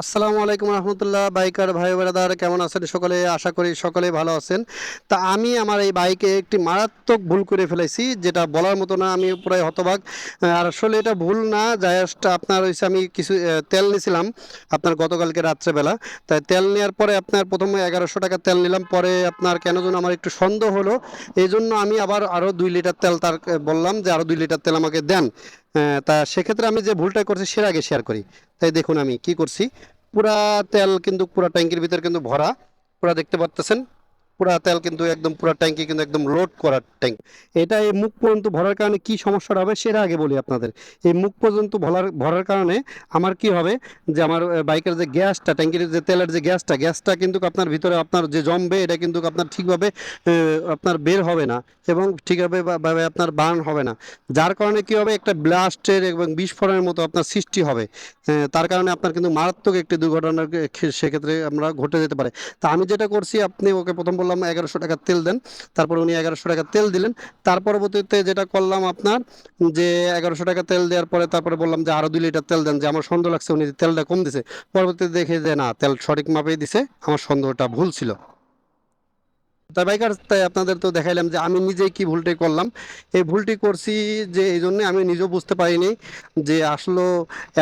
আসসালামু আলাইকুম রহমতুল্লাহ, বাইকার ভাই বেড়াদার কেমন আছেন সকলে? আশা করি সকলে ভালো আছেন। তা আমি আমার এই বাইকে একটি মারাত্মক ভুল করে ফেলেছি, যেটা বলার মতো না, আমি প্রায় হতবাক। আর আসলে এটা ভুল না, জাস্ট আপনার হয়েছে আমি কিছু তেল নিয়েছিলাম আপনার গতকালকে রাত্রেবেলা। তাই তেল নেওয়ার পরে আপনার প্রথমে এগারোশো টাকা তেল নিলাম, পরে আপনার কেন যেন আমার একটু সন্দেহ হলো। এই জন্য আমি আবার আরও দুই লিটার তেল তার বললাম যে আরও দুই লিটার তেল আমাকে দেন। তা সেক্ষেত্রে আমি যে ভুলটা করছি সেটা আগে শেয়ার করি। তাই দেখুন আমি কি করছি। পুরা তেল কিন্তু পুরা ট্যাঙ্কির ভিতরে কিন্তু ভরা। পুরা দেখতে পাচ্ছেন পুরা তেল কিন্তু একদম পুরা ট্যাঙ্কি কিন্তু একদম লোড করা ট্যাঙ্ক এটা এই মুখ পর্যন্ত ভরার কারণে কি সমস্যাটা হবে সেটা আগে বলি আপনাদের। এই মুখ পর্যন্ত ভরার ভরার কারণে আমার কি হবে যে আমার বাইকের যে গ্যাসটা, ট্যাঙ্কির যে তেলের যে গ্যাসটা গ্যাসটা কিন্তু আপনার ভিতরে আপনার যে জমবে এটা কিন্তু আপনার ঠিকভাবে আপনার বের হবে না এবং ঠিকভাবে ভাবে আপনার বার্ন হবে না। যার কারণে কি হবে একটা ব্লাস্টের এবং বিস্ফোরণের মতো আপনার সৃষ্টি হবে। তার কারণে আপনার কিন্তু মারাত্মক একটি দুর্ঘটনার সেক্ষেত্রে আমরা ঘটে যেতে পারে। তা আমি যেটা করছি, আপনি ওকে প্রথম বললাম এগারোশো টাকা তেল দেন। তারপর উনি এগারোশো টাকা তেল দিলেন। তার পরবর্তীতে যেটা করলাম আপনার, যে এগারোশো টাকা তেল দেওয়ার পরে তারপরে বললাম যে আরও দুই লিটার তেল দেন, যে আমার সন্দেহ লাগছে উনি তেলটা কম দিছে। পরবর্তীতে দেখে যে না, তেল সঠিক মাপেই দিছে, আমার সন্দেহটা ভুল ছিল। তাই বাইকার, তাই আপনাদের তো দেখাইলাম যে আমি নিজেই কি ভুলটি করলাম। এই ভুলটি করছি যে এই জন্যে আমি নিজেও বুঝতে পারিনি যে আসলে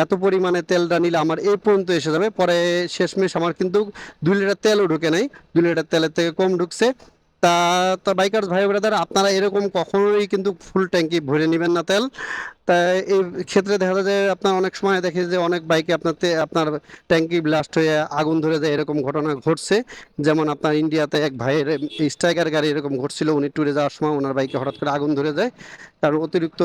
এত পরিমাণে তেলটা নিলে আমার এই পর্যন্ত এসে যাবে। পরে শেষমেশ আমার কিন্তু দুই লিটার তেলও ঢুকে নাই। দুই লিটার তেলের থেকে কম ঢুকছে। তা তা বাইকার ভাই ব্রাদার, আপনারা এরকম কখনোই কিন্তু ফুল ট্যাঙ্কি ভরে নেবেন না তেল। এই ক্ষেত্রে দেখা যায় আপনার অনেক সময় দেখে যে অনেক বাইকে আপনার আপনার ট্যাঙ্কি ব্লাস্ট হয়ে আগুন ধরে যায়, এরকম ঘটনা ঘটছে। যেমন আপনার ইন্ডিয়াতে এক ভাইয়ের স্ট্রাইকার গাড়ি এরকম ঘটছিল, উনি ট্যুরে যাওয়ার সময় ওনার বাইকে হঠাৎ করে আগুন ধরে যায়। কারণ অতিরিক্ত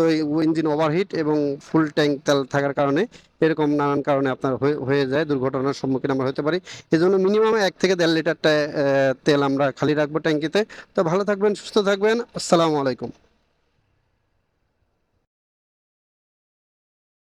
ইঞ্জিন ওভারহিট এবং ফুল ট্যাঙ্ক তেল থাকার কারণে এরকম নানান কারণে আপনার হয়ে যায়, দুর্ঘটনার সম্মুখীন আমরা হতে পারি। এই জন্য মিনিমাম এক থেকে দেড় লিটারটা তেল আমরা খালি রাখব ট্যাঙ্কিতে তো ভালো থাকবেন, সুস্থ থাকবেন। আসসালামু আলাইকুম।